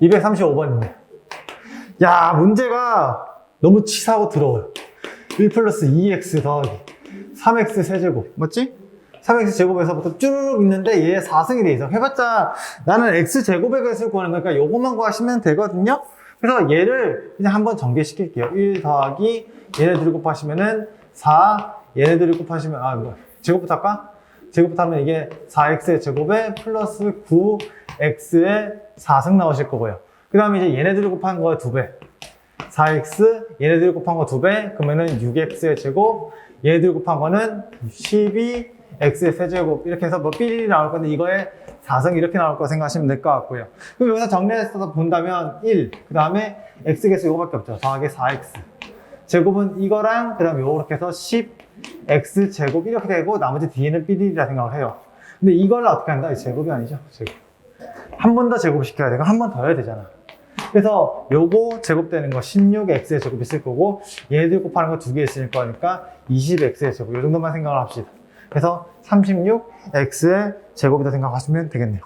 235번입니다. 야, 문제가 너무 치사하고 더러워요. 1 플러스 2x 더하기 3x 세제곱. 맞지? 3x 제곱에서부터 쭈르륵 있는데 얘 4승이 돼 있어. 해봤자 나는 x 제곱의 개수를 구하는 거니까 요것만 구하시면 되거든요. 그래서 얘를 그냥 한번 전개시킬게요. 1 더하기 얘네들을 곱하시면은 4, 얘네들을 곱하시면 아 이거 제곱부터 할까? 제곱부터 하면 이게 4x의 제곱에 플러스 9x의 4승 나오실 거고요. 그 다음에 이제 얘네들을 곱한 거에 2배. 4x, 얘네들 곱한 거 2배, 그러면은 6x의 제곱, 얘네들 곱한 거는 12x의 세제곱, 이렇게 해서 뭐 삐리 나올 건데, 이거에 4승 이렇게 나올 거 생각하시면 될 것 같고요. 그럼 여기서 정리해서 본다면 1, 그 다음에 x 개수 이거밖에 없죠. 더하기 4x. 제곱은 이거랑, 그 다음에 요렇게 해서 10x 제곱 이렇게 되고, 나머지 뒤에는 삐리라 생각을 해요. 근데 이걸 어떻게 한다? 제곱이 아니죠. 제곱. 한 번 더 제곱시켜야 되고, 한 번 더 해야 되잖아. 그래서 요거 제곱되는 거 16x의 제곱 있을 거고 얘들 곱하는 거 두 개 있을 거니까 20x의 제곱 요 정도만 생각을 합시다. 그래서 36x의 제곱이다 생각하시면 되겠네요.